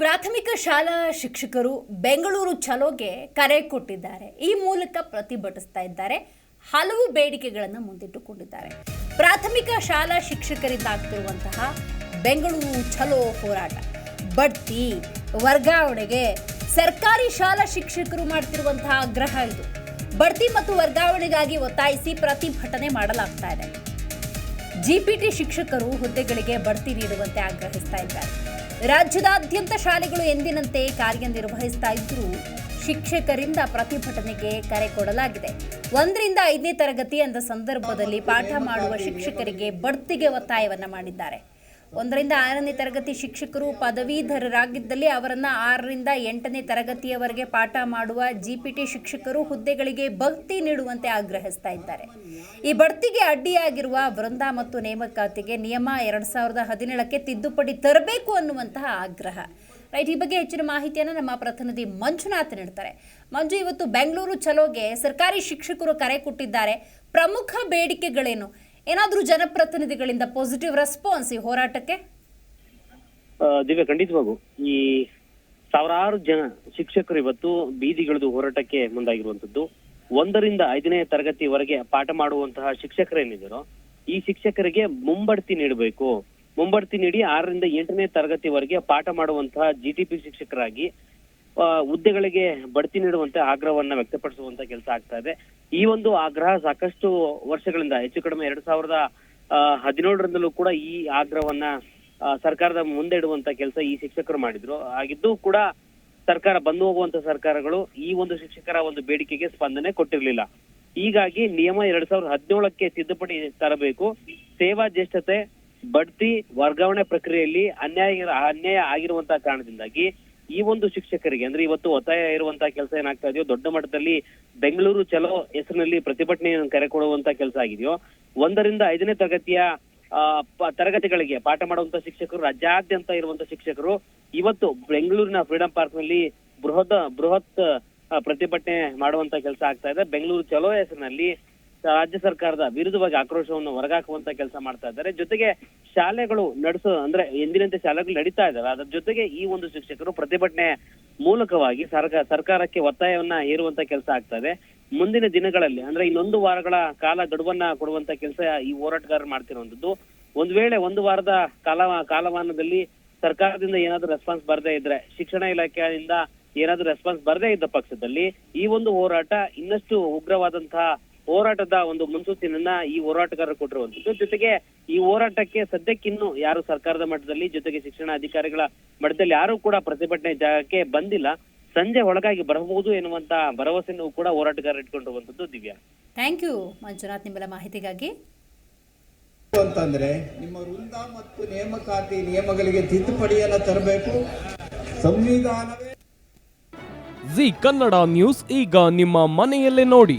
ಪ್ರಾಥಮಿಕ ಶಾಲಾ ಶಿಕ್ಷಕರು ಬೆಂಗಳೂರು ಚಲೋಗೆ ಕರೆ ಕೊಟ್ಟಿದ್ದಾರೆ. ಈ ಮೂಲಕ ಪ್ರತಿಭಟಿಸ್ತಾ ಇದ್ದಾರೆ. ಹಲವು ಬೇಡಿಕೆಗಳನ್ನು ಮುಂದಿಟ್ಟುಕೊಂಡಿದ್ದಾರೆ. ಪ್ರಾಥಮಿಕ ಶಾಲಾ ಶಿಕ್ಷಕರಿಂದ ಆಗ್ತಿರುವಂತಹ ಬೆಂಗಳೂರು ಚಲೋ ಹೋರಾಟ. ಬಡ್ತಿ ವರ್ಗಾವಣೆಗೆ ಸರ್ಕಾರಿ ಶಾಲಾ ಶಿಕ್ಷಕರು ಮಾಡ್ತಿರುವಂತಹ ಆಗ್ರಹ ಇದು. ಬಡ್ತಿ ಮತ್ತು ವರ್ಗಾವಣೆಗಾಗಿ ಒತ್ತಾಯಿಸಿ ಪ್ರತಿಭಟನೆ ಮಾಡಲಾಗ್ತಾ ಇದೆ. ಜಿಪಿಟಿ ಶಿಕ್ಷಕರು ಹುದ್ದೆಗಳಿಗೆ ಬಡ್ತಿ ನೀಡುವಂತೆ ಆಗ್ರಹಿಸ್ತಾ ಇದ್ದಾರೆ. ರಾಜ್ಯದಾದ್ಯಂತ ಶಾಲೆಗಳು ಎಂದಿನಂತೆ ಕಾರ್ಯನಿರ್ವಹಿಸ್ತಾ ಇದ್ರೂ ಶಿಕ್ಷಕರಿಂದ ಪ್ರತಿಭಟನೆಗೆ ಕರೆ ಕೊಡಲಾಗಿದೆ. ಒಂದರಿಂದ ಐದನೇ ತರಗತಿ ಅಂದ ಸಂದರ್ಭದಲ್ಲಿ ಪಾಠ ಮಾಡುವ ಶಿಕ್ಷಕರಿಗೆ ಬಡ್ತಿಗೆ ಒತ್ತಾಯವನ್ನ ಮಾಡಿದ್ದಾರೆ. ಒಂದರಿಂದ ಆರನೇ ತರಗತಿ ಶಿಕ್ಷಕರು ಪದವೀಧರರಾಗಿದ್ದಲ್ಲಿ ಅವರನ್ನು ಆರರಿಂದ ಎಂಟನೇ ತರಗತಿಯವರೆಗೆ ಪಾಠ ಮಾಡುವ ಜಿಪಿಟಿ ಶಿಕ್ಷಕರು ಹುದ್ದೆಗಳಿಗೆ ಬಡ್ತಿ ನೀಡುವಂತೆ ಆಗ್ರಹಿಸ್ತಾ ಇದ್ದಾರೆ. ಈ ಬಡ್ತಿಗೆ ಅಡ್ಡಿಯಾಗಿರುವ ವೃಂದ ಮತ್ತು ನೇಮಕಾತಿಗೆ ನಿಯಮ ಎರಡು ಸಾವಿರದ ಹದಿನೇಳಕ್ಕೆ ತಿದ್ದುಪಡಿ ತರಬೇಕು ಅನ್ನುವಂತಹ ಆಗ್ರಹ. ರೈಟ್, ಈ ಬಗ್ಗೆ ಹೆಚ್ಚಿನ ಮಾಹಿತಿಯನ್ನು ನಮ್ಮ ಪ್ರತಿನಿಧಿ ಮಂಜುನಾಥ್ ನೀಡ್ತಾರೆ. ಮಂಜು, ಇವತ್ತು ಬೆಂಗಳೂರು ಚಲೋಗೆ ಸರ್ಕಾರಿ ಶಿಕ್ಷಕರು ಕರೆ ಕೊಟ್ಟಿದ್ದಾರೆ. ಪ್ರಮುಖ ಬೇಡಿಕೆಗಳೇನು? ಏನಾದರೂ ಜನಪ್ರತಿನಿಧಿಗಳಿಂದ ಪಾಸಿಟಿವ್ ರೆಸ್ಪಾನ್ಸ್ ಈ ಹೋರಾಟಕ್ಕೆ? ದಿವ್ಯ, ಖಂಡಿತವಾಗೂ. ಈ ಸಾವಿರಾರು ಜನ ಶಿಕ್ಷಕರು ಇವತ್ತು ಬೀದಿಗಿಳಿದು ಹೋರಾಟಕ್ಕೆ ಮುಂದಾಗಿರುವಂತದ್ದು ಒಂದರಿಂದ ಐದನೇ ತರಗತಿವರೆಗೆ ಪಾಠ ಮಾಡುವಂತಹ ಶಿಕ್ಷಕರೇನಿದ್ದಾರೋ ಈ ಶಿಕ್ಷಕರಿಗೆ ಮುಂಬಡ್ತಿ ನೀಡಬೇಕು. ಮುಂಬಡ್ತಿ ನೀಡಿ ಆರರಿಂದ ಎಂಟನೇ ತರಗತಿವರೆಗೆ ಪಾಠ ಮಾಡುವಂತಹ ಜಿಟಿಪಿ ಶಿಕ್ಷಕರಾಗಿ ಹುದ್ದೆಗಳಿಗೆ ಬಡ್ತಿ ನೀಡುವಂತೆ ಆಗ್ರಹವನ್ನ ವ್ಯಕ್ತಪಡಿಸುವಂತ ಕೆಲಸ ಆಗ್ತಾ ಇದೆ. ಈ ಒಂದು ಆಗ್ರಹ ಸಾಕಷ್ಟು ವರ್ಷಗಳಿಂದ, ಹೆಚ್ಚು ಕಡಿಮೆ ಎರಡ್ ಸಾವಿರದ ಹದಿನೇಳರಿಂದಲೂ ಕೂಡ ಈ ಆಗ್ರಹವನ್ನ ಸರ್ಕಾರದ ಮುಂದೆ ಇಡುವಂತ ಕೆಲಸ ಈ ಶಿಕ್ಷಕರು ಮಾಡಿದ್ರು. ಆಗಿದ್ದು ಕೂಡ ಸರ್ಕಾರ ಬಂದು ಹೋಗುವಂತ ಸರ್ಕಾರಗಳು ಈ ಒಂದು ಶಿಕ್ಷಕರ ಒಂದು ಬೇಡಿಕೆಗೆ ಸ್ಪಂದನೆ ಕೊಟ್ಟಿರಲಿಲ್ಲ. ಹೀಗಾಗಿ ನಿಯಮ ಎರಡ್ ಸಾವಿರದ ಹದಿನೇಳಕ್ಕೆ ತಿದ್ದುಪಡಿ ತರಬೇಕು. ಸೇವಾ ಜ್ಯೇಷ್ಠತೆ ಬಡ್ತಿ ವರ್ಗಾವಣೆ ಪ್ರಕ್ರಿಯೆಯಲ್ಲಿ ಅನ್ಯಾಯ ಅನ್ಯಾಯ ಆಗಿರುವಂತಹ ಕಾರಣದಿಂದಾಗಿ ಈ ಒಂದು ಶಿಕ್ಷಕರಿಗೆ, ಅಂದ್ರೆ ಇವತ್ತು ಒತ್ತಾಯ ಇರುವಂತಹ ಕೆಲಸ ಏನಾಗ್ತಾ ಇದೆಯೋ, ದೊಡ್ಡ ಮಟ್ಟದಲ್ಲಿ ಬೆಂಗಳೂರು ಚಲೋ ಹೆಸರಿನಲ್ಲಿ ಪ್ರತಿಭಟನೆಯನ್ನು ಕರೆ ಕೊಡುವಂತ ಕೆಲಸ ಆಗಿದೆಯೋ, ಒಂದರಿಂದ ಐದನೇ ತರಗತಿಯ ತರಗತಿಗಳಿಗೆ ಪಾಠ ಮಾಡುವಂತ ಶಿಕ್ಷಕರು, ರಾಜ್ಯಾದ್ಯಂತ ಇರುವಂತ ಶಿಕ್ಷಕರು, ಇವತ್ತು ಬೆಂಗಳೂರಿನ ಫ್ರೀಡಂ ಪಾರ್ಕ್ನಲ್ಲಿ ಬೃಹತ್ ಬೃಹತ್ ಪ್ರತಿಭಟನೆ ಮಾಡುವಂತ ಕೆಲಸ ಆಗ್ತಾ ಇದೆ. ಬೆಂಗಳೂರು ಚಲೋ ಹೆಸರಿನಲ್ಲಿ ರಾಜ್ಯ ಸರ್ಕಾರದ ವಿರುದ್ಧವಾಗಿ ಆಕ್ರೋಶವನ್ನು ಹೊರಗಾಕುವಂತ ಕೆಲಸ ಮಾಡ್ತಾ ಇದ್ದಾರೆ. ಜೊತೆಗೆ ಶಾಲೆಗಳು ನಡೆಸೋ, ಅಂದ್ರೆ ಎಂದಿನಂತೆ ಶಾಲೆಗಳು ನಡೀತಾ ಇದಾವೆ ಅದ್ರ ಜೊತೆಗೆ ಈ ಒಂದು ಶಿಕ್ಷಕರು ಪ್ರತಿಭಟನೆ ಮೂಲಕವಾಗಿ ಸರ್ಕಾರ ಸರ್ಕಾರಕ್ಕೆ ಒತ್ತಾಯವನ್ನ ಹೇರುವಂತ ಕೆಲಸ ಆಗ್ತಾ ಇದೆ. ಮುಂದಿನ ದಿನಗಳಲ್ಲಿ, ಅಂದ್ರೆ ಇನ್ನೊಂದು ವಾರಗಳ ಕಾಲ ಗಡುವನ್ನ ಕೊಡುವಂತ ಕೆಲಸ ಈ ಹೋರಾಟಗಾರರು ಮಾಡ್ತಿರುವಂತದ್ದು ಒಂದ್ ವೇಳೆ ಒಂದು ವಾರದ ಕಾಲ, ಕಾಲಮಾನದಲ್ಲಿ ಸರ್ಕಾರದಿಂದ ಏನಾದ್ರೂ ರೆಸ್ಪಾನ್ಸ್ ಬರದೇ ಇದ್ರೆ, ಶಿಕ್ಷಣ ಇಲಾಖೆಯಿಂದ ಏನಾದ್ರೂ ರೆಸ್ಪಾನ್ಸ್ ಬರದೇ ಇದ್ದ ಪಕ್ಷದಲ್ಲಿ ಈ ಒಂದು ಹೋರಾಟ ಇನ್ನಷ್ಟು ಉಗ್ರವಾದಂತಹ ಹೋರಾಟದ ಒಂದು ಮುನ್ಸೂಚನೆಯನ್ನ ಈ ಹೋರಾಟಗಾರರು ಕೊಟ್ಟಿರುವಂತದ್ದು ಜೊತೆಗೆ ಈ ಹೋರಾಟಕ್ಕೆ ಸದ್ಯಕ್ಕಿನ್ನೂ ಯಾರು ಸರ್ಕಾರದ ಮಟ್ಟದಲ್ಲಿ ಜೊತೆಗೆ ಶಿಕ್ಷಣ ಅಧಿಕಾರಿಗಳ ಮಟ್ಟದಲ್ಲಿ ಯಾರು ಕೂಡ ಪ್ರತಿಭಟನೆ ಜಾಗಕ್ಕೆ ಬಂದಿಲ್ಲ. ಸಂಜೆ ಒಳಗಾಗಿ ಬರಬಹುದು ಎನ್ನುವಂತ ಭರವಸೆಯನ್ನು ಕೂಡ ಹೋರಾಟಗಾರರು ಇಟ್ಕೊಂಡಿರುವಂತದ್ದು ದಿವ್ಯಾ. ಥ್ಯಾಂಕ್ ಯು ಮಂಜುನಾಥ್ ನಿಮ್ಮೆಲ್ಲ ಮಾಹಿತಿಗಾಗಿ. ಅಂತಂದ್ರೆ ನಿಮ್ಮ ವೃಂದ ಮತ್ತು ನೇಮಕಾತಿ ನಿಯಮಗಳಿಗೆ ತಿದ್ದುಪಡಿಯನ್ನ ತರಬೇಕು. ಸಂವಿಧಾನವೇ ಜಿ ಕನ್ನಡ ನ್ಯೂಸ್ ಈಗ ನಿಮ್ಮ ಮನೆಯಲ್ಲೇ ನೋಡಿ.